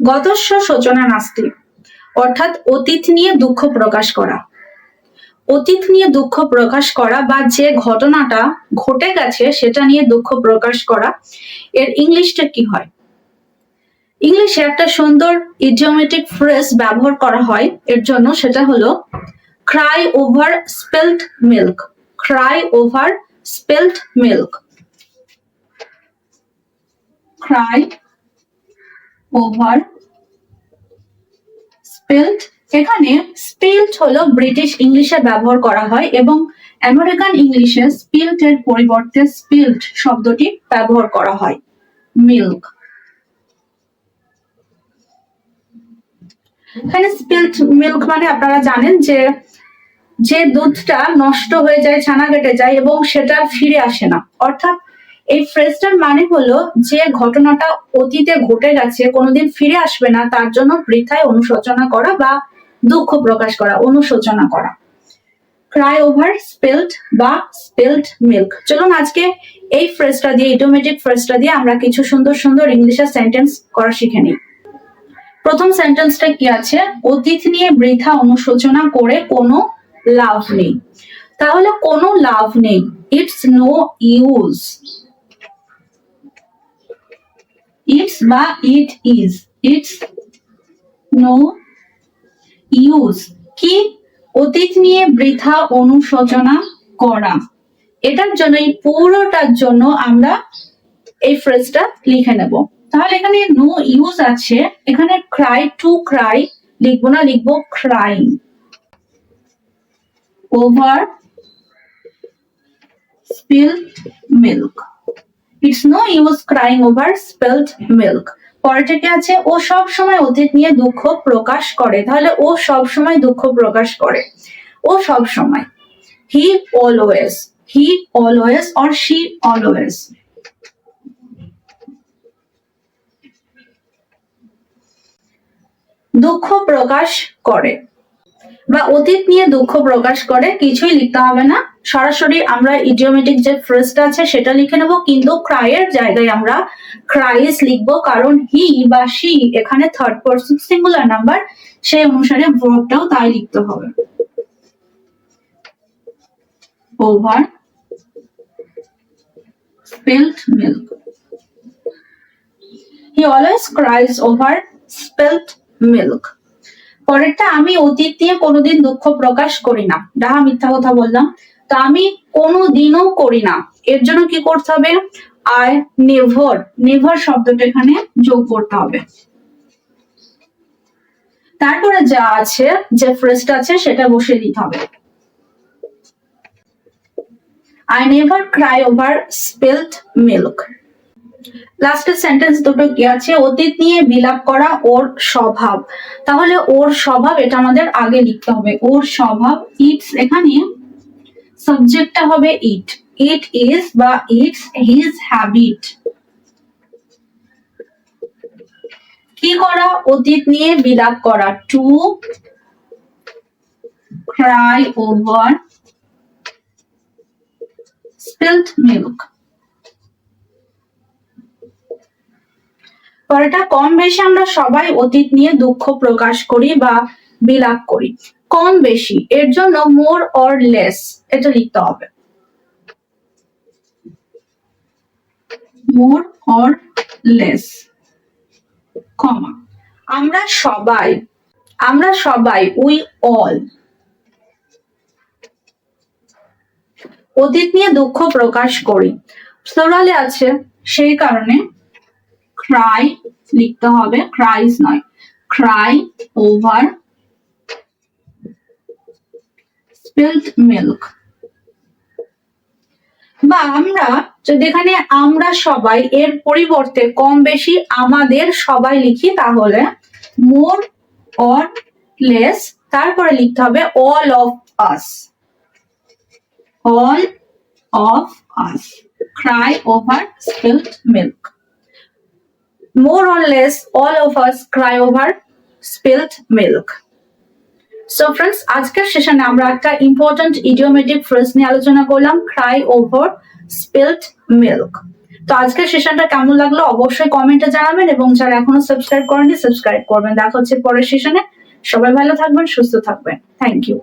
গতস্য সূচনা নাস্তি। অর্থাৎ অতীত নিয়ে দুঃখ প্রকাশ করা। অতীত নিয়ে দুঃখ প্রকাশ করা বা যে ঘটনাটা ঘটে গেছে সেটা নিয়ে দুঃখ প্রকাশ করা, এর ইংলিশটা কি হয়? ইংলিশে একটা সুন্দর ইডিওমেটিক ফ্রেজ ব্যবহার করা হয়, এর জন্য সেটা হলো cry over spelt milk cry over spelt milk cry over spelt এখানে স্পিল্ট হলো ব্রিটিশ ইংলিশে ব্যবহার করা হয় এবং আমেরিকান ইংলিশে স্পিল্ট এর পরিবর্তে স্পিল্ট শব্দটি ব্যবহার করা হয়। মিল্ক এখানে স্পিল্ট মিল্ক মানে আপনারা জানেন যে যে দুধটা নষ্ট হয়ে যায়, ছানা কেটে যায় এবং সেটা ফিরে আসে না। অর্থাৎ এই ফ্রেজটার মানে হলো যে ঘটনাটা অতীতে ঘটে গেছে, কোনোদিন ফিরে আসবে না, তার জন্য বৃথায় অনুশোচনা করা বা দুঃখ প্রকাশ করা, অনুশোচনা করা। ক্রাই ওভার স্পেল্ট বা স্পেল্ট মিল্ক চলুন আজকে এই ফ্রেজটা দিয়ে, ইটোমেটিক ফ্রেজটা দিয়ে আমরা কিছু সুন্দর সুন্দর ইংলিশের সেন্টেন্স করা শিখে নিই। প্রথম সেন্টেন্সটা কি আছে? অতীত নিয়ে বৃথা অনুশোচনা করে কোনো লাভ নেই। তাহলে কোনো লাভ নেই। ইটস নো ইউজ ইটস বা it is it's no use কি? অতীত নিয়ে বৃথা অনুশোচনা করা। এটার জন্য এই পুরোটার জন্য আমরা এই ফ্রেজটা লিখে নেব। তাহলে এখানে নো ইউজ আছে। এখানে ক্রাই টু ক্রাই লিখব না, লিখব crying over spilled milk no use crying over spelled milk. পরেরটাকে আছে, ও সব সময় অতীত নিয়ে দুঃখ প্রকাশ করে। তাহলে ও সব সময় দুঃখ প্রকাশ করে। ও সব সময় he always he always or she always দুঃখ প্রকাশ করে। বা অতীত নিয়ে দুঃখ প্রকাশ করে, কিছুই লিখতে হবে না। সরাসরি আমরা ইডিওমেটিক যে ফ্রেজটা আছে, সেটা লিখে নেব, কিন্তু ক্রাইয়ের জায়গায় আমরা ক্রাইস লিখব, কারণ হি বা শি এখানে থার্ড পার্সন সিঙ্গুলার নাম্বার সেই অনুসারে ভার্বটাও তাই লিখতে হবে। Over spilt milk. He always cries over spilt milk. পরেরটা আমি অতীত দিয়ে কোনোদিন দুঃখ প্রকাশ করি না। ডাহা মিথ্যা কথা বললাম, তো আমি কোনোদিনও করি না। এর জন্য কি করতে হবে? আই নেভার নেভার শব্দটা এখানে যোগ করতে হবে। তারপরে যা আছে, যে ফ্রেজটা আছে, সেটা বসিয়ে দিতে হবে। I never cry over spilled milk লাস্টের সেন্টেন্স দুটো কি আছে? অতীত নিয়ে বিলাপ করা ওর স্বভাব। তাহলে ওর স্বভাব এটা আমাদের আগে লিখতে হবে। ওর স্বভাব ইটস এখানে সাবজেক্টটা হবে ইট ইট ইজ বা ইটস হিজ হ্যাবিট কি করা? অতীত নিয়ে বিলাপ করা। To cry over spilled milk পরেটা কম বেশি আমরা সবাই অতীত নিয়ে দুঃখ প্রকাশ করি বা বিলাপ করি। কম বেশি, এর জন্য মোর অর লেস এটা লিখতে হবে। মোর অর লেস কমা আমরা সবাই আমরা সবাই উই অল অতীত নিয়ে দুঃখ প্রকাশ করি। প্লুরালে আছে, সেই কারণে ক্রাই লিখতে হবে ক্রাইস নয় ক্রাই ওভার স্পিল্ড মিল্ক বা আমরা যদি এখানে আমরা সবাই এর পরিবর্তে কম বেশি আমাদের সবাই লিখি, তাহলে মোর অর লেস তারপরে লিখতে হবে all of us all of us, cry over spilt milk. More or less, all of us cry over spilt milk. So friends আজকের সেশনে আমরা একটা ইম্পর্টেন্ট ইডিওমেটিক ফ্রেজ নিয়ে আলোচনা করলাম ক্রাই ওভার স্পিল্ট মিল্ক তো আজকের সেশনটা কেমন লাগল অবশ্যই কমেন্টে জানাবেন এবং যারা এখনও সাবস্ক্রাইব করেনি সাবস্ক্রাইব করবেন। দেখা হচ্ছে পরের সেশনে সবাই ভালো থাকবেন সুস্থ থাকবেন। Thank you